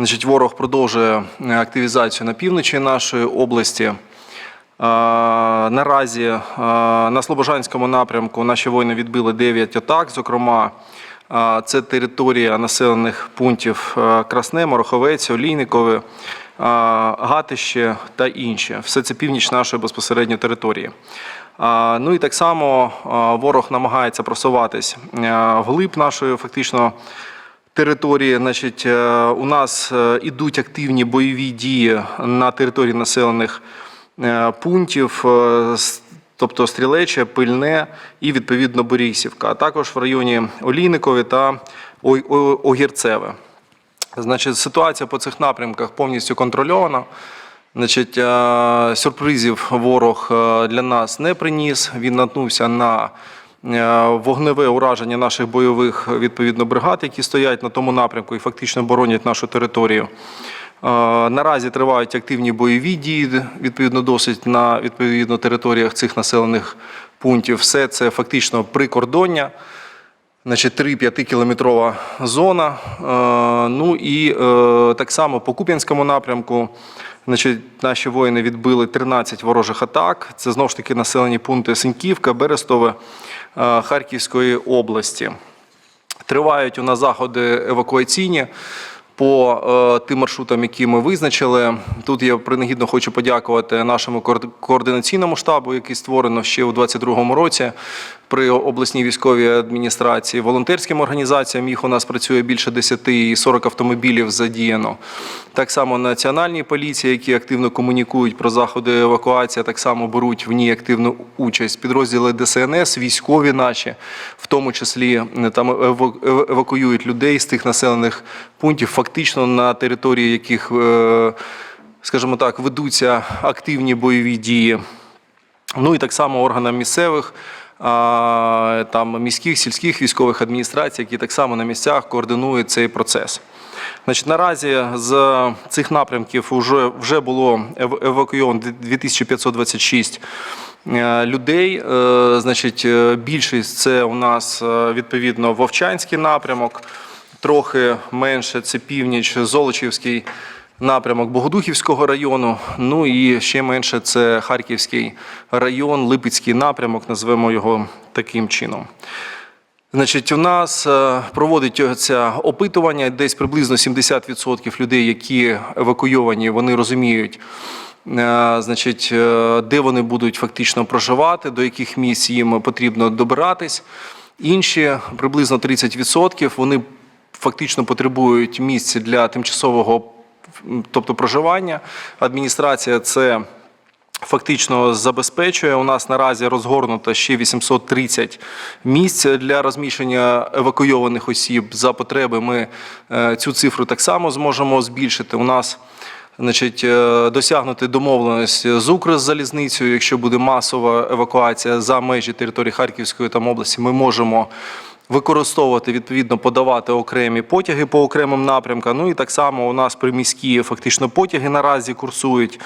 Значить, ворог продовжує е, активізацію на півночі нашої області. Е, Наразі е, на Слобожанському напрямку наші воїни відбили 9 атак. Зокрема, це територія населених пунктів Красне, Мороховець, Олійникове, Гатище та інші. Все це північ нашої безпосередньо території. Ну і так само ворог намагається просуватись вглиб нашої фактично території. Значить, е, у нас е, ідуть активні бойові дії на території населених е, пунктів. Тобто Стрілече, Пильне і відповідно Борисівка, а також в районі Олійникові та Огірцеве. Значить, ситуація по цих напрямках повністю контрольована. Значить, сюрпризів ворог для нас не приніс. Він наткнувся на вогневе ураження наших бойових відповідно бригад, які стоять на тому напрямку і фактично боронять нашу територію. Е, Наразі тривають активні бойові дії, відповідно, досить на відповідно територіях цих населених пунктів. Все це фактично прикордоння. Значить, 3-5 кілометрова зона. Е, Ну і е, так само по Куп'янському напрямку. Значить, наші воїни відбили 13 ворожих атак. Це знову ж таки населені пункти Синьківка, Берестове е, Харківської області. Тривають у нас заходи евакуаційні по тим маршрутам, які ми визначили. Тут я принагідно хочу подякувати нашому коорди- координаційному штабу, який створено ще у 2022 році при обласній військовій адміністрації, волонтерським організаціям. Їх у нас працює більше 10 і 40 автомобілів задіяно. Так само національній поліції, які активно комунікують про заходи евакуації, так само беруть в ній активну участь. Підрозділи ДСНС, військові наші, в тому числі е, там ево- евакуюють людей з тих населених пунктів, фактично на території яких, е, скажімо так, ведуться активні бойові дії. Ну і так само органам місцевих, там міських, сільських військових адміністрацій, які так само на місцях координують цей процес. Значить, наразі з цих напрямків вже, вже було евакуйовано 2526 е, людей. Е, Значить, е, більшість це у нас відповідно Вовчанський напрямок, трохи менше це північ, Золочівський напрямок Богодухівського району. Ну і ще менше це Харківський район, Липецький напрямок, назвемо його таким чином. Значить, у нас е, проводиться опитування, десь приблизно 70% людей, які евакуйовані, вони розуміють, е, значить, е, де вони будуть фактично проживати, до яких місць їм потрібно добиратись. Інші приблизно 30% вони фактично потребують місць для тимчасового тобто проживання. Адміністрація це фактично забезпечує. У нас наразі розгорнуто ще 830 місць для розміщення евакуйованих осіб. За потреби ми е, цю цифру так само зможемо збільшити. У нас Значить, е, досягнути домовленості з Укрзалізницею, якщо буде масова евакуація за межі території Харківської там області, ми можемо використовувати відповідно подавати окремі потяги по окремим напрямкам. Ну і так само у нас приміські фактично потяги наразі курсують.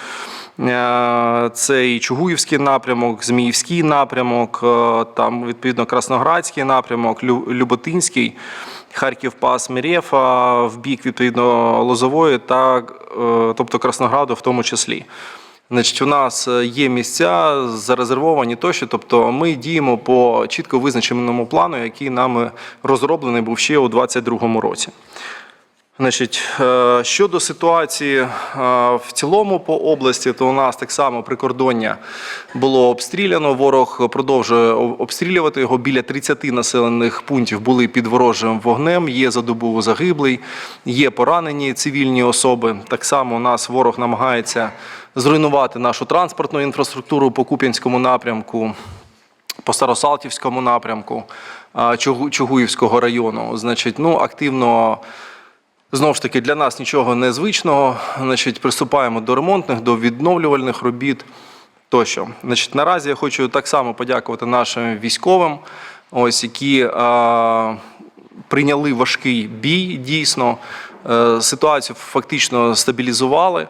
Е, Це і Чугуївський напрямок, Зміївський напрямок, е, там відповідно Красноградський напрямок, Люботинський, Харків Пас Мірєфа в бік відповідно Лозової та е, тобто Краснограду в тому числі. Значить, у нас е, є місця зарезервовані тощо, тобто ми діємо по чітко визначеному плану, який нами розроблений був ще у 2022 році. Значить, е, щодо ситуації е, в цілому по області, то у нас так само прикордоння було обстріляно. Ворог продовжує обстрілювати його. Біля 30 населених пунктів були під ворожим вогнем. Є за добу загиблий, є поранені цивільні особи. Так само у нас ворог намагається зруйнувати нашу транспортну інфраструктуру по Куп'янському напрямку по Старосалтівському напрямку Чугуївського району. Значить, ну, активно. Знову ж таки, для нас нічого незвичного. Значить, приступаємо до ремонтних, до відновлювальних робіт тощо. Значить, наразі я хочу так само подякувати нашим військовим, ось які а, прийняли важкий бій дійсно. Е, ситуацію фактично стабілізували.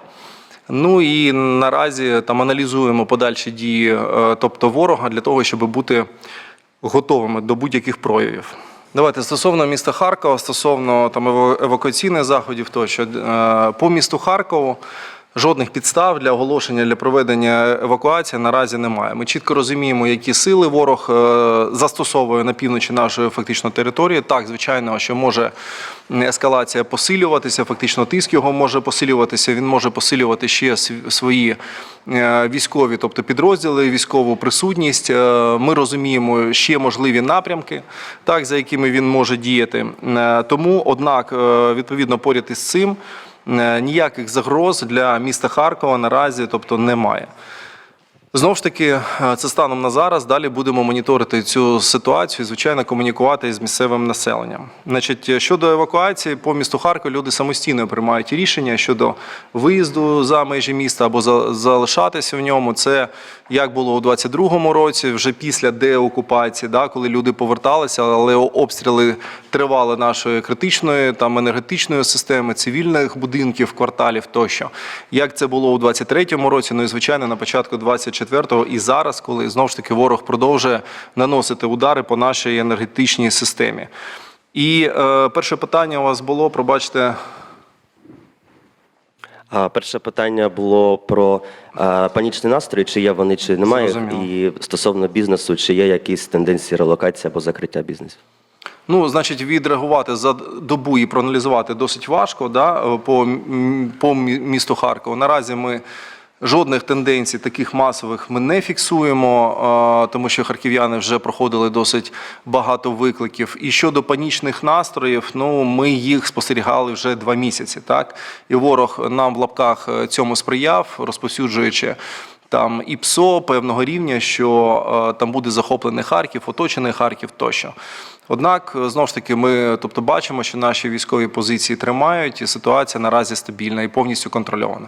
Ну і наразі там аналізуємо подальші дії, е, тобто ворога, для того, щоб бути готовими до будь-яких проявів. Давайте стосовно міста Харкова, стосовно там ева- евакуаційних заходів, тощо е, по місту Харкову жодних підстав для оголошення для проведення евакуації наразі немає. Ми чітко розуміємо, які сили ворог е, застосовує на півночі нашої фактично території. Так, звичайно, що може ескалація посилюватися, фактично тиск його може посилюватися. Він може посилювати ще свої е, військові, тобто підрозділи, військову присутність. Е, Ми розуміємо ще можливі напрямки, так за якими він може діяти. Тому, однак, відповідно, поряд із цим ніяких загроз для міста Харкова наразі, тобто, немає. Знову ж таки, е, це станом на зараз. Далі будемо моніторити цю ситуацію, звичайно, комунікувати з місцевим населенням. Значить, е, щодо евакуації по місту Харків, люди самостійно приймають рішення щодо виїзду за межі міста або за- залишатися в ньому. Це як було у 22-му році, вже після деокупації, да, коли люди поверталися, але обстріли тривали нашої критичної там енергетичної системи, цивільних будинків, кварталів тощо. Як це було у 23-му році, ну і звичайно на початку 24-го і зараз, коли знову ж таки ворог продовжує наносити удари по нашій енергетичній системі. І е, перше питання у вас було, пробачте, А перше питання було про а, панічний настрій, чи є вони, чи немає, Зрозуміло. і стосовно бізнесу, чи є якісь тенденції релокації або закриття бізнесу. Ну, значить, відреагувати за добу і проаналізувати досить важко да, по, по місту Харкову. Наразі ми жодних тенденцій таких масових ми не фіксуємо, тому що харків'яни вже проходили досить багато викликів. І щодо панічних настроїв, ну ми їх спостерігали вже два місяці. Так і ворог нам в лапках е, цьому сприяв, розповсюджуючи. Там і ПСО певного рівня, що е, там буде захоплений Харків, оточений Харків тощо. Однак, е, знову ж таки, ми тобто бачимо, що наші військові позиції тримають, і ситуація наразі стабільна і повністю контрольована.